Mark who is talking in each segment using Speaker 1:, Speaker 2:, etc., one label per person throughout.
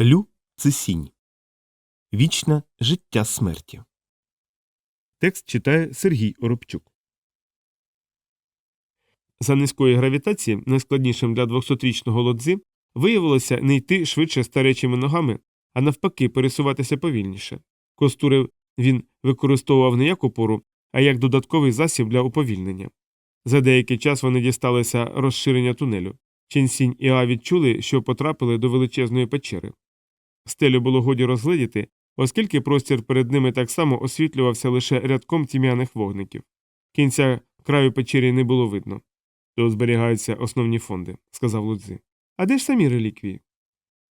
Speaker 1: Лю Цисінь. Вічне життя смерті.
Speaker 2: Текст читає Сергій Оробчук. За низької гравітації, найскладнішим для 200-річного лодзи, виявилося не йти швидше старечими ногами, а навпаки, пересуватися повільніше. Костури він використовував не як опору, а як додатковий засіб для уповільнення. За деякий час вони дісталися розширення тунелю. Ченсінь і А відчули, що потрапили до величезної печери. Стелю було годі розгледіти, оскільки простір перед ними так само освітлювався лише рядком тім'яних вогників. Кінця краю печері не було видно. Тут зберігаються основні фонди, сказав Лудзи. А де ж самі реліквії?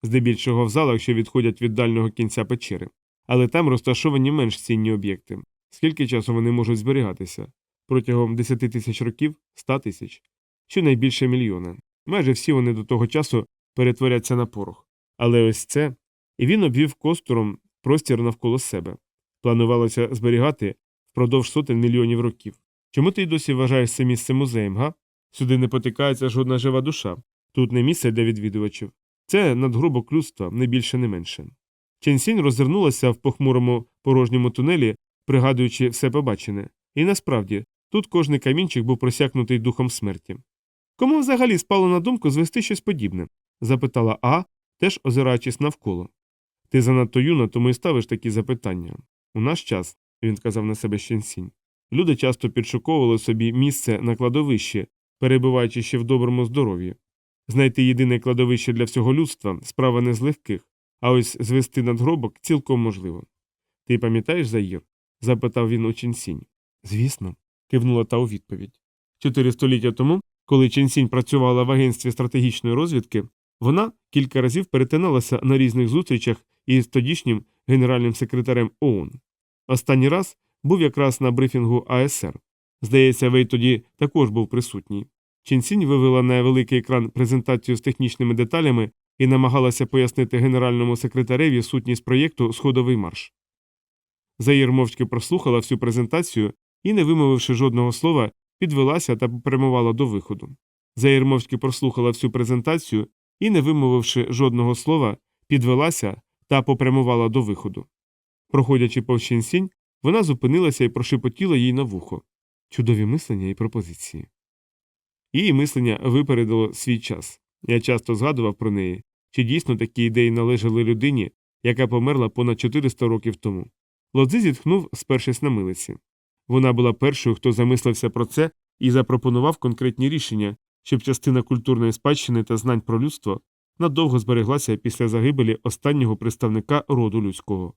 Speaker 2: Здебільшого в залах, що відходять від дальнього кінця печери, але там розташовані менш цінні об'єкти. Скільки часу вони можуть зберігатися? Протягом 10 тисяч років 100 тисяч, щонайбільше мільйона. Майже всі вони до того часу перетворяться на порох. Але ось це. І він обвів костуром простір навколо себе. Планувалося зберігати впродовж сотень мільйонів років. Чому ти й досі вважаєш це місце музеєм, га? Сюди не потикається жодна жива душа. Тут не місце для відвідувачів. Це надгробок людства, не більше, не менше. Ченсінь роззирнулася в похмурому порожньому тунелі, пригадуючи все побачене. І насправді, тут кожний камінчик був просякнутий духом смерті. Кому взагалі спало на думку звести щось подібне? запитала А, теж озираючись навколо. Ти занадто юна, тому й ставиш такі запитання. У наш час, він казав на себе Щенсінь, люди часто підшуковували собі місце на кладовищі, перебуваючи ще в доброму здоров'ї. Знайти єдине кладовище для всього людства справа не з легких, а ось звести надгробок цілком можливо. Ти пам'ятаєш Заїр? запитав він у Ченсінь. Звісно, кивнула та у відповідь. Чотири століття тому, коли Ченсінь працювала в агентстві стратегічної розвідки, вона кілька разів перетиналася на різних зустрічах із тодішнім генеральним секретарем ООН. Останній раз був якраз на брифінгу АСР. Здається, Вей тоді також був присутній. Ченсінь вивела на великий екран презентацію з технічними деталями і намагалася пояснити генеральному секретареві сутність проєкту Сходовий марш. Заїр мовчки прослухала всю презентацію і, не вимовивши жодного слова, підвелася та попрямувала до виходу. Заїр мовчки прослухала всю презентацію і, не вимовивши жодного слова, підвелася та попрямувала до виходу. Проходячи повз вона зупинилася і прошепотіла їй на вухо чудові мислення і пропозиції. Її мислення випередило свій час. Я часто згадував про неї, чи дійсно такі ідеї належали людині, яка померла понад 400 років тому. Лодзи зітхнув, спершись на милиці. Вона була першою, хто замислився про це і запропонував конкретні рішення, щоб частина культурної спадщини та знань про людство надовго збереглася після загибелі останнього представника роду людського.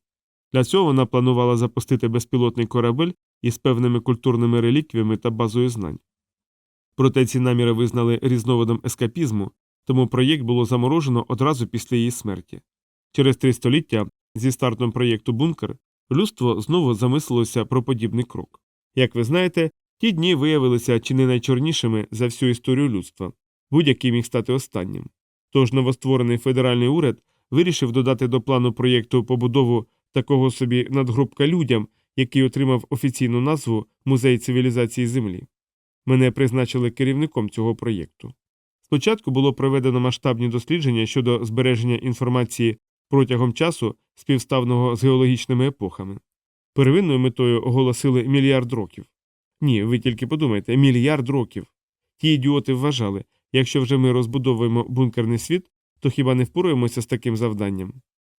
Speaker 2: Для цього вона планувала запустити безпілотний корабель із певними культурними реліквіями та базою знань. Проте ці наміри визнали різновидом ескапізму, тому проєкт було заморожено одразу після її смерті. Через три століття зі стартом проєкту Бункер людство знову замислилося про подібний крок. Як ви знаєте, ті дні виявилися чи не найчорнішими за всю історію людства, будь-який міг стати останнім. Тож новостворений федеральний уряд вирішив додати до плану проєкту побудову такого собі надгробка людям, який отримав офіційну назву Музей цивілізації Землі. Мене призначили керівником цього проєкту. Спочатку було проведено масштабні дослідження щодо збереження інформації протягом часу, співставного з геологічними епохами. Первинною метою оголосили мільярд років. Ні, ви тільки подумайте, мільярд років. Ті ідіоти вважали, якщо вже ми розбудовуємо бункерний світ, то хіба не впораємося з таким завданням.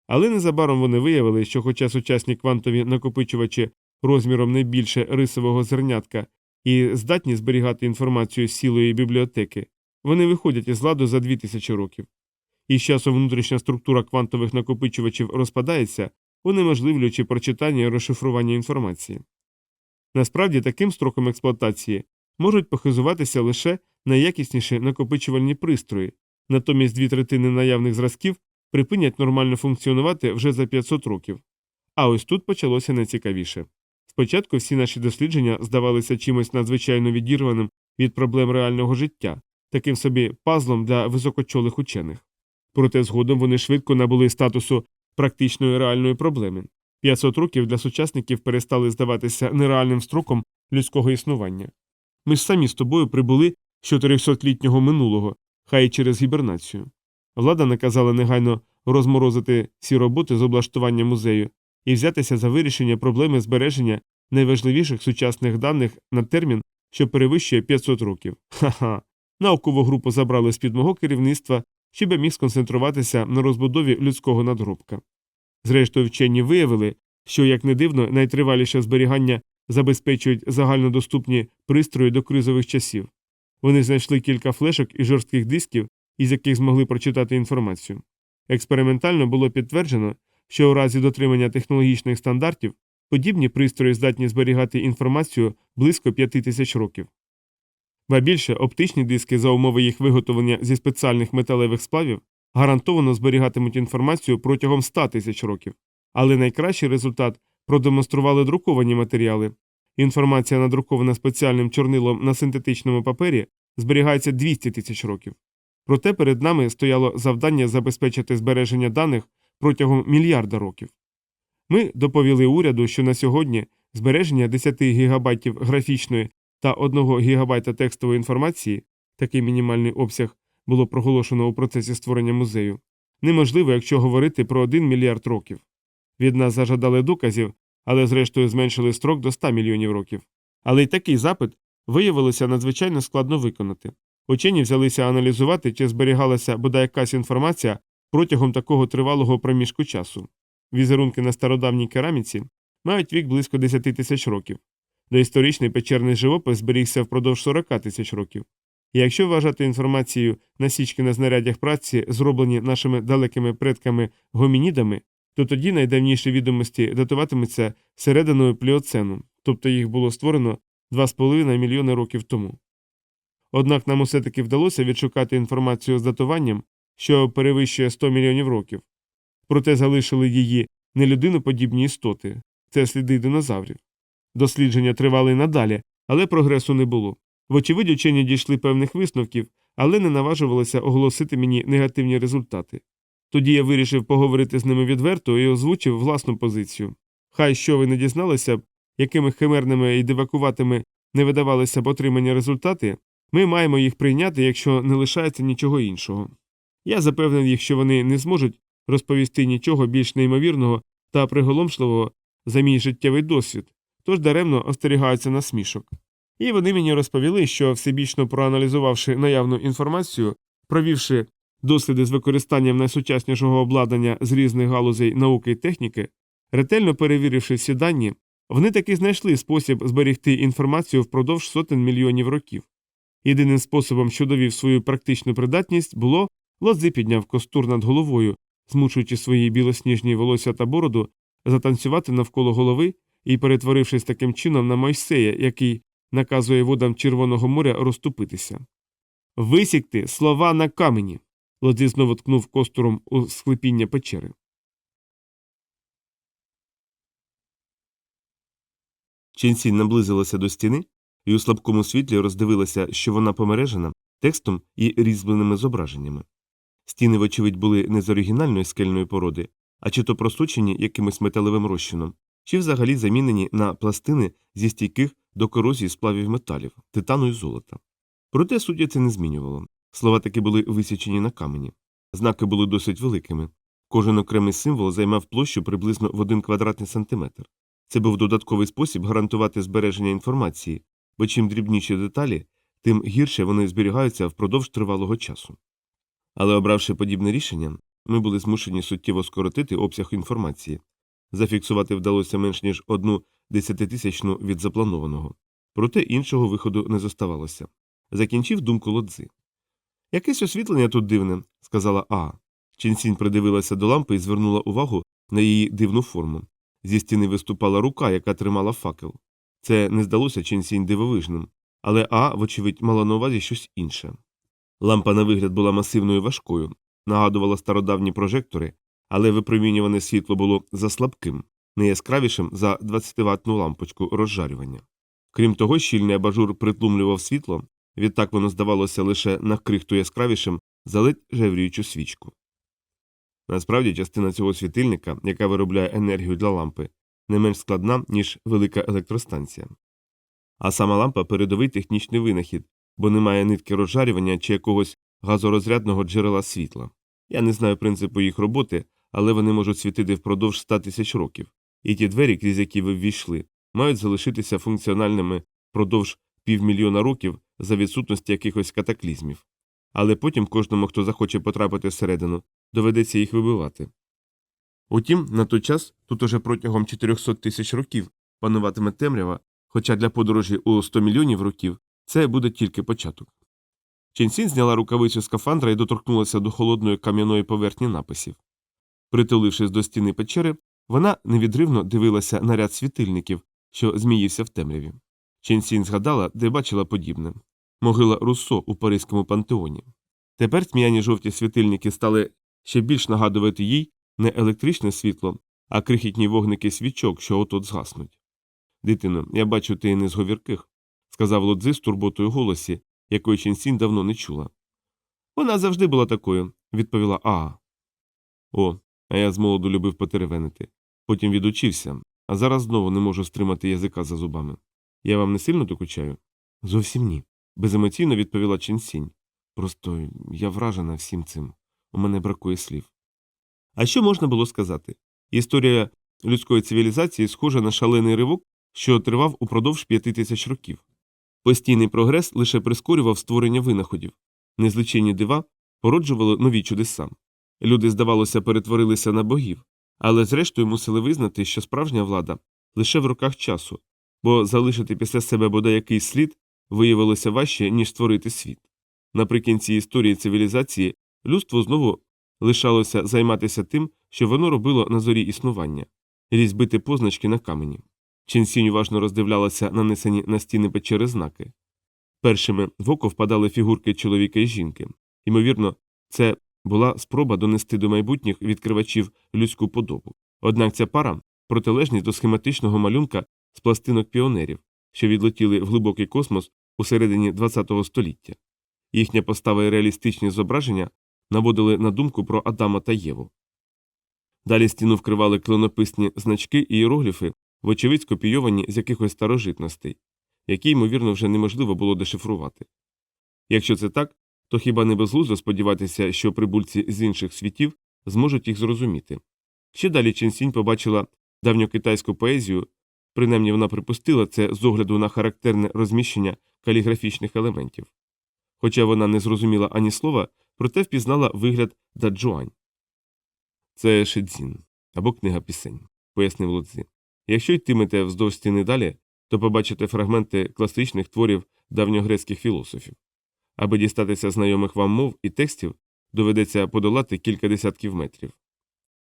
Speaker 2: Але незабаром вони виявили, що, хоча сучасні квантові накопичувачі розміром не більше рисового зернятка і здатні зберігати інформацію з цілої бібліотеки, вони виходять із ладу за 2000 років. І з часу внутрішня структура квантових накопичувачів розпадається, унеможливлюючи прочитання і розшифрування інформації. Насправді таким строком експлуатації можуть похизуватися лише найякісніші накопичувальні пристрої, натомість дві третини наявних зразків припинять нормально функціонувати вже за 500 років. А ось тут почалося найцікавіше. Спочатку всі наші дослідження здавалися чимось надзвичайно відірваним від проблем реального життя, таким собі пазлом для високочолих учених. Проте згодом вони швидко набули статусу практичної реальної проблеми. 500 років для сучасників перестали здаватися нереальним строком людського існування. Ми ж самі з тобою прибули 400-літнього минулого, хай і через гібернацію. Влада наказала негайно розморозити всі роботи з облаштування музею і взятися за вирішення проблеми збереження найважливіших сучасних даних на термін, що перевищує 500 років. Ха-ха. Наукову групу забрали з під мого керівництва, щоб я міг сконцентруватися на розбудові людського надгробка. Зрештою, вчені виявили, що, як не дивно, найтриваліше зберігання забезпечують загальнодоступні пристрої до кризових часів. Вони знайшли кілька флешок і жорстких дисків, із яких змогли прочитати інформацію. Експериментально було підтверджено, що у разі дотримання технологічних стандартів подібні пристрої здатні зберігати інформацію близько 5 тисяч років. Ба більше оптичні диски за умови їх виготовлення зі спеціальних металевих сплавів гарантовано зберігатимуть інформацію протягом 100 тисяч років. Але найкращий результат продемонстрували друковані матеріали. Інформація, надрукована спеціальним чорнилом на синтетичному папері, зберігається 200 тисяч років. Проте перед нами стояло завдання забезпечити збереження даних протягом мільярда років. Ми доповіли уряду, що на сьогодні збереження 10 гігабайтів графічної та 1 гігабайта текстової інформації, такий мінімальний обсяг було проголошено у процесі створення музею, неможливо, якщо говорити про 1 мільярд років. Від нас зажадали доказів, але зрештою зменшили строк до 100 мільйонів років. Але й такий запит виявилося надзвичайно складно виконати. Учені взялися аналізувати, чи зберігалася бодай якась інформація протягом такого тривалого проміжку часу. Візерунки на стародавній кераміці мають вік близько 10 тисяч років. Доісторичний печерний живопис зберігся впродовж 40 тисяч років. І якщо вважати інформацію насічки на знаряддях праці, зроблені нашими далекими предками гомінідами, то тоді найдавніші відомості датуватимуться серединою пліоцену, тобто їх було створено 2,5 мільйони років тому. Однак нам усе таки вдалося відшукати інформацію з датуванням, що перевищує 100 мільйонів років. Проте залишили її нелюдиноподібні істоти це сліди динозаврів. Дослідження тривали й надалі, але прогресу не було. Вочевидь, учені дійшли певних висновків, але не наважувалися оголосити мені негативні результати. Тоді я вирішив поговорити з ними відверто і озвучив власну позицію. Хай що ви не дізналися якими химерними і дивакуватими не видавалися б отримані результати, ми маємо їх прийняти, якщо не лишається нічого іншого. Я запевнив їх, що вони не зможуть розповісти нічого більш неймовірного та приголомшливого за мій життєвий досвід, тож даремно остерігаються на смішок. І вони мені розповіли, що всебічно проаналізувавши наявну інформацію, провівши досліди з використанням найсучаснішого обладнання з різних галузей науки і техніки, ретельно перевіривши всі дані, вони таки знайшли спосіб зберегти інформацію впродовж сотень мільйонів років. Єдиним способом, що довів свою практичну придатність, було лози підняв костур над головою, змушуючи свої білосніжні волосся та бороду затанцювати навколо голови і перетворившись таким чином на Мойсея, який наказує водам Червоного моря розступитися. Висікти слова на камені. Лодзі знову ткнув костуром у склепіння печери.
Speaker 1: Ченсінь наблизилася до стіни і у слабкому світлі роздивилася, що вона помережена текстом і різьбленими зображеннями. Стіни, вочевидь, були не з оригінальної скельної породи, а чи то просочені якимось металевим розчином, чи взагалі замінені на пластини зі стійких до корозії сплавів металів, титану і золота. Проте суддя це не змінювало. Слова таки були висічені на камені. Знаки були досить великими. Кожен окремий символ займав площу приблизно в один квадратний сантиметр. Це був додатковий спосіб гарантувати збереження інформації, бо чим дрібніші деталі, тим гірше вони зберігаються впродовж тривалого часу. Але обравши подібне рішення, ми були змушені суттєво скоротити обсяг інформації. Зафіксувати вдалося менш ніж одну десятитисячну від запланованого. Проте іншого виходу не зоставалося. Закінчив думку лодзи. Якесь освітлення тут дивне, сказала Аа. Ченсінь придивилася до лампи і звернула увагу на її дивну форму. Зі стіни виступала рука, яка тримала факел. Це не здалося Ченсінь дивовижним, але А, вочевидь, мала на увазі щось інше. Лампа на вигляд була масивною важкою, нагадувала стародавні прожектори, але випромінюване світло було заслабким, не яскравішим за 20-ваттну лампочку розжарювання. Крім того, щільний абажур притлумлював світло, відтак воно здавалося лише на крихту яскравішим за ледь жевріючу свічку. Насправді, частина цього світильника, яка виробляє енергію для лампи, не менш складна, ніж велика електростанція. А сама лампа передовий технічний винахід, бо немає нитки розжарювання чи якогось газорозрядного джерела світла. Я не знаю принципу їх роботи, але вони можуть світити впродовж 100 тисяч років, і ті двері, крізь які ви ввійшли, мають залишитися функціональними впродовж півмільйона років за відсутності якихось катаклізмів. Але потім кожному, хто захоче потрапити всередину, доведеться їх вибивати. Утім, на той час тут уже протягом 400 тисяч років пануватиме темрява, хоча для подорожі у 100 мільйонів років це буде тільки початок. Ченсін зняла рукавицю скафандра і доторкнулася до холодної кам'яної поверхні написів. Притулившись до стіни печери, вона невідривно дивилася на ряд світильників, що зміївся в темряві. Ченсін згадала, де бачила подібне могила Руссо у Паризькому пантеоні. Тепер тьмяні жовті світильники стали ще більш нагадувати їй не електричне світло, а крихітні вогники свічок, що отот згаснуть. Дитино, я бачу, ти не з говірких, сказав Лодзи з турботою голосі, якої Ченсінь давно не чула. Вона завжди була такою, відповіла Аа. О, а я з молоду любив потеревенити. Потім відучився, а зараз знову не можу стримати язика за зубами. Я вам не сильно докучаю? Зовсім ні. беземоційно відповіла Ченсінь. Просто я вражена всім цим. У мене бракує слів. А що можна було сказати? Історія людської цивілізації схожа на шалений ривок, що тривав упродовж п'яти тисяч років. Постійний прогрес лише прискорював створення винаходів, незліченні дива породжували нові чудеса. Люди, здавалося, перетворилися на богів, але зрештою мусили визнати, що справжня влада лише в руках часу, бо залишити після себе бодай якийсь слід виявилося важче, ніж створити світ. Наприкінці історії цивілізації людство знову лишалося займатися тим, що воно робило на зорі існування різьбити позначки на камені. Ченсінь уважно роздивлялася нанесені на стіни печери знаки. Першими в око впадали фігурки чоловіка і жінки. Ймовірно, це була спроба донести до майбутніх відкривачів людську подобу. Однак ця пара протилежність до схематичного малюнка з пластинок піонерів, що відлетіли в глибокий космос у середині ХХ століття. Їхня постава і реалістичні зображення наводили на думку про Адама та Єву. Далі стіну вкривали клинописні значки і іерогліфи, вочевидь скопійовані з якихось старожитностей, які, ймовірно, вже неможливо було дешифрувати. Якщо це так, то хіба не безглуздо сподіватися, що прибульці з інших світів зможуть їх зрозуміти. Ще далі Ченсінь побачила давньокитайську поезію, принаймні вона припустила це з огляду на характерне розміщення каліграфічних елементів. Хоча вона не зрозуміла ані слова, проте впізнала вигляд даджуань. Це шедзін або книга пісень, пояснив Лодзі. Якщо йтимете вздовж стіни далі, то побачите фрагменти класичних творів давньогрецьких філософів. Аби дістатися знайомих вам мов і текстів, доведеться подолати кілька десятків метрів.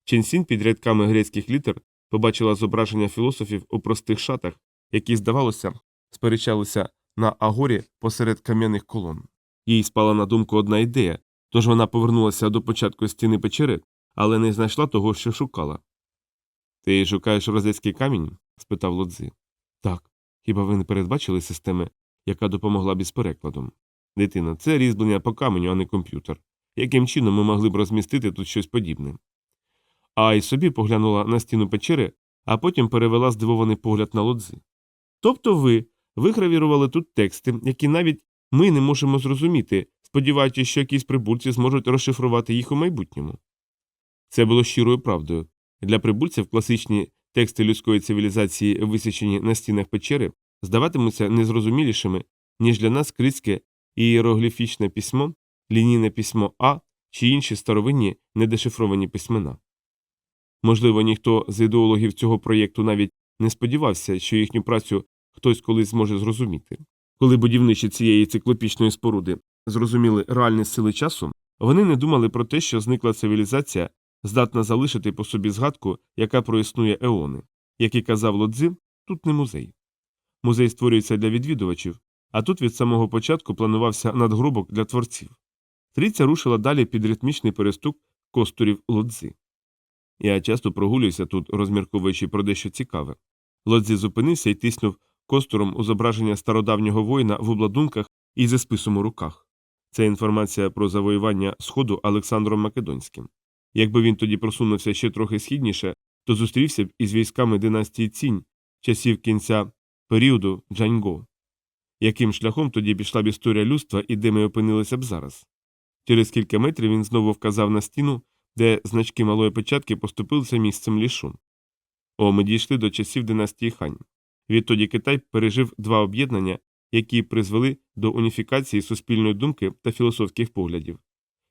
Speaker 1: Ченсінь під рядками грецьких літер побачила зображення філософів у простих шатах, які, здавалося, сперечалися на агорі посеред кам'яних колон. Їй спала на думку одна ідея, тож вона повернулася до початку стіни печери, але не знайшла того, що шукала. Ти шукаєш розецький камінь? спитав Лодзи. Так. Хіба ви не передбачили системи, яка допомогла б із перекладом? Дитина, це різьблення по каменю, а не комп'ютер. Яким чином ми могли б розмістити тут щось подібне? А й собі поглянула на стіну печери, а потім перевела здивований погляд на лодзи. Тобто ви вигравірували тут тексти, які навіть ми не можемо зрозуміти, сподіваючись, що якісь прибульці зможуть розшифрувати їх у майбутньому. Це було щирою правдою. Для прибульців класичні тексти людської цивілізації, висічені на стінах печери, здаватимуться незрозумілішими, ніж для нас критське ієрогліфічне письмо, лінійне письмо А чи інші старовинні недешифровані письмена. Можливо, ніхто з ідеологів цього проєкту навіть не сподівався, що їхню працю хтось колись зможе зрозуміти. Коли будівничі цієї циклопічної споруди зрозуміли реальні сили часу, вони не думали про те, що зникла цивілізація, здатна залишити по собі згадку, яка проіснує еони. Як і казав Лодзи, тут не музей. Музей створюється для відвідувачів, а тут від самого початку планувався надгробок для творців. Трійця рушила далі під ритмічний перестук костурів Лодзи. Я часто прогулююся тут, розмірковуючи про дещо цікаве. Лодзі зупинився і тиснув костуром у зображення стародавнього воїна в обладунках і зі списом у руках. Це інформація про завоювання Сходу Олександром Македонським. Якби він тоді просунувся ще трохи східніше, то зустрівся б із військами династії Цінь часів кінця періоду Джаньго. Яким шляхом тоді пішла б історія людства і де ми опинилися б зараз?
Speaker 2: Через кілька метрів він знову вказав на стіну, де значки малої печатки поступилися місцем лішу. О, ми дійшли до часів династії Хань. Відтоді Китай пережив два об'єднання, які призвели до уніфікації суспільної думки та філософських поглядів.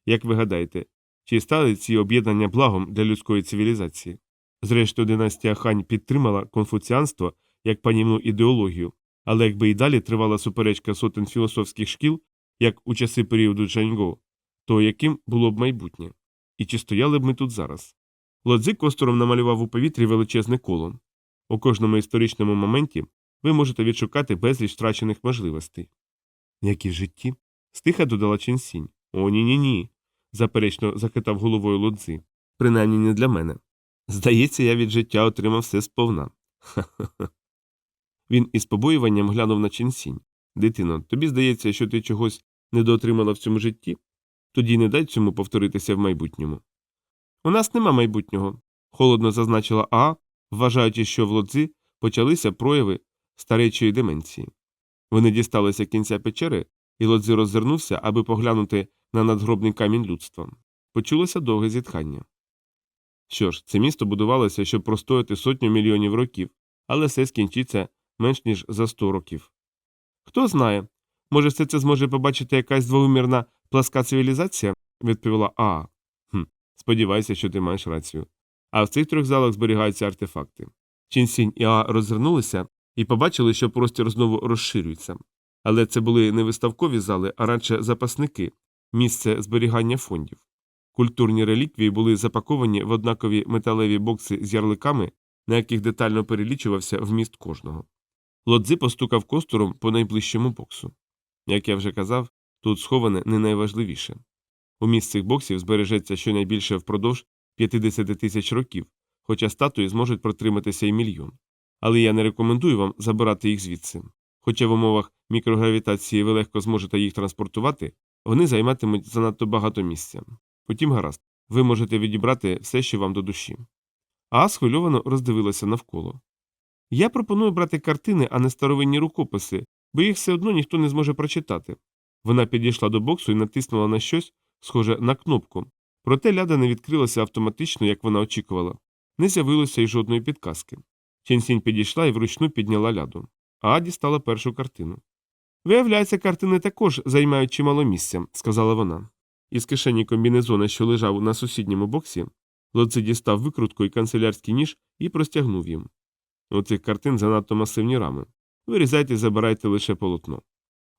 Speaker 2: Як ви гадаєте, чи стали ці об'єднання благом для людської цивілізації? Зрештою, династія Хань підтримала конфуціанство як панівну ідеологію, але якби і далі тривала суперечка сотень філософських шкіл, як у часи періоду Джаньго, то яким було б майбутнє? І чи стояли б ми тут зараз? Лодзи костором намалював у повітрі величезне коло. У кожному історичному моменті ви можете відшукати безліч втрачених можливостей. Які в житті? стиха додала Ченсінь. О, ні ні ні. заперечно захитав головою лодзи. Принаймні не для мене. Здається, я від життя отримав все сповна. Ха-ха-ха. Він із побоюванням глянув на Ченсінь. Дитино, тобі здається, що ти чогось недоотримала в цьому житті? Тоді не дай цьому повторитися в майбутньому. У нас нема майбутнього, холодно зазначила А, вважаючи, що в лодзи почалися прояви старечої деменції. Вони дісталися кінця печери, і лодзи роззирнувся, аби поглянути на надгробний камінь людства. Почулося довге зітхання. Що ж, це місто будувалося, щоб простояти сотню мільйонів років, але все скінчиться менш ніж за сто років. Хто знає, може, все це зможе побачити якась двоумірна пласка цивілізація? відповіла Аа. Хм, сподіваюся, що ти маєш рацію. А в цих трьох залах зберігаються артефакти. Чінсінь і Аа роззирнулися і побачили, що простір знову розширюється. Але це були не виставкові зали, а радше запасники, місце зберігання фондів. Культурні реліквії були запаковані в однакові металеві бокси з ярликами, на яких детально перелічувався вміст кожного. Лодзи постукав костуром по найближчому боксу. Як я вже казав, тут сховане не найважливіше. Уміст цих боксів збережеться щонайбільше впродовж 50 тисяч років, хоча статуї зможуть протриматися і мільйон. Але я не рекомендую вам забирати їх звідси. Хоча в умовах мікрогравітації ви легко зможете їх транспортувати, вони займатимуть занадто багато місця. Потім гаразд, ви можете відібрати все, що вам до душі. А схвильовано роздивилася навколо. Я пропоную брати картини, а не старовинні рукописи, бо їх все одно ніхто не зможе прочитати. Вона підійшла до боксу і натиснула на щось, схоже на кнопку. Проте ляда не відкрилася автоматично, як вона очікувала. Не з'явилося й жодної підказки. Ченсінь підійшла і вручну підняла ляду. А дістала першу картину. Виявляється, картини також займають чимало місця, сказала вона. Із кишені комбінезона, що лежав на сусідньому боксі, Лодзи дістав викрутку і канцелярський ніж і простягнув їм. У цих картин занадто масивні рами. Вирізайте і забирайте лише полотно.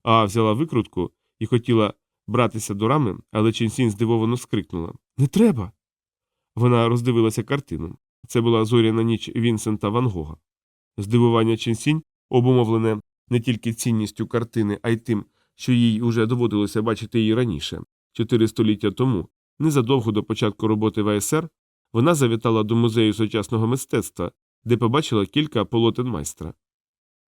Speaker 2: А взяла викрутку і хотіла братися до рами, але Ченсінь здивовано скрикнула Не треба. Вона роздивилася картину. Це була зоряна ніч Вінсента Ван Гога. Здивування Ченсінь, обумовлене не тільки цінністю картини, а й тим, що їй уже доводилося бачити її раніше, чотири століття тому, незадовго до початку роботи в АСР, вона завітала до музею сучасного мистецтва, де побачила кілька полотен майстра.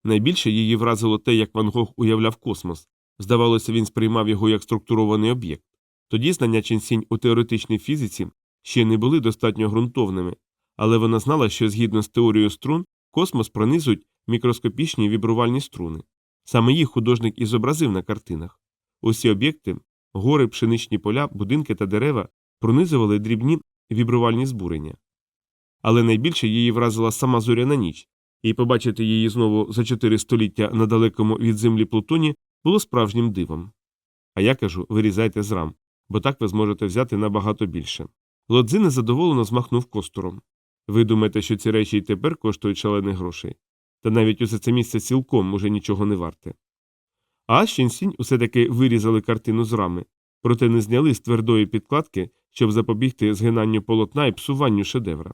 Speaker 2: Найбільше її вразило те, як Ван Гог уявляв космос. Здавалося, він сприймав його як структурований об'єкт. Тоді знання Ченсінь у теоретичній фізиці ще не були достатньо ґрунтовними, але вона знала, що згідно з теорією струн, космос пронизують мікроскопічні вібрувальні струни. Саме їх художник і зобразив на картинах. Усі об'єкти гори, пшеничні поля, будинки та дерева пронизували дрібні вібрувальні збурення. Але найбільше її вразила сама зоряна ніч, і побачити її знову за чотири століття на далекому від землі Плутоні було справжнім дивом. А я кажу вирізайте з рам, бо так ви зможете взяти набагато більше. Лодзи незадоволено змахнув костуром. Ви думаєте, що ці речі й тепер коштують шалених грошей? Та навіть усе це місце цілком уже нічого не варте. А Щенсінь усе таки вирізали картину з рами, проте не зняли з твердої підкладки, щоб запобігти згинанню полотна і псуванню шедевра.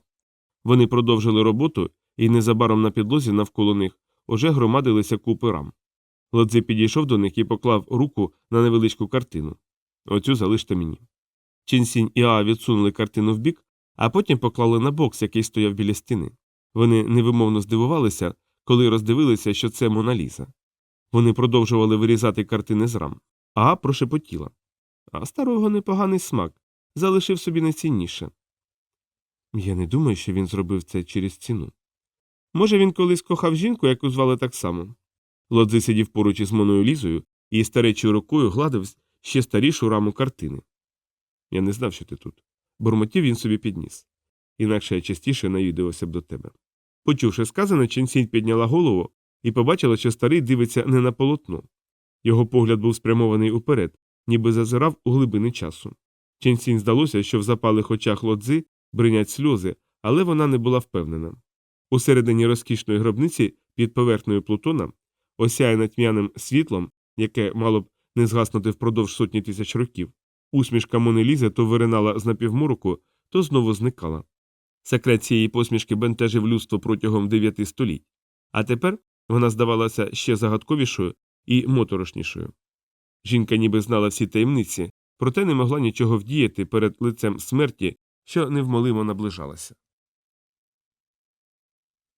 Speaker 2: Вони продовжили роботу, і незабаром на підлозі навколо них уже громадилися купи рам. Лодзи підійшов до них і поклав руку на невеличку картину. Оцю залиште мені. Чінсінь і Аа відсунули картину вбік, а потім поклали на бокс, який стояв біля стіни. Вони невимовно здивувалися, коли роздивилися, що це Моналіза. Вони продовжували вирізати картини з рам. Аа прошепотіла. А старого непоганий смак залишив собі найцінніше. Я не думаю, що він зробив це через ціну. Може, він колись кохав жінку, яку звали так само. Лодзи сидів поруч із Моною Лізою і старечою рукою гладив ще старішу раму картини.
Speaker 1: Я не знав, що ти тут. Бурмотів він собі підніс. Інакше я частіше навідувався б до тебе. Почувши сказане, Ченсінь підняла голову і побачила, що старий дивиться не на полотно. Його погляд був спрямований уперед, ніби зазирав у глибини часу. Ченсінь здалося, що в запалих очах лодзи бринять сльози, але вона не була впевнена. Усередині розкішної гробниці під поверхнею Плутона, осяяна тьмяним світлом, яке мало б не згаснути впродовж сотні тисяч років, усмішка Монелізи то виринала з напівмороку, то знову зникала. Секрет цієї посмішки бентежив людство протягом дев'яти століть, а тепер вона здавалася ще загадковішою і моторошнішою. Жінка ніби знала всі таємниці, проте не могла нічого вдіяти перед лицем смерті, що невмолимо наближалася.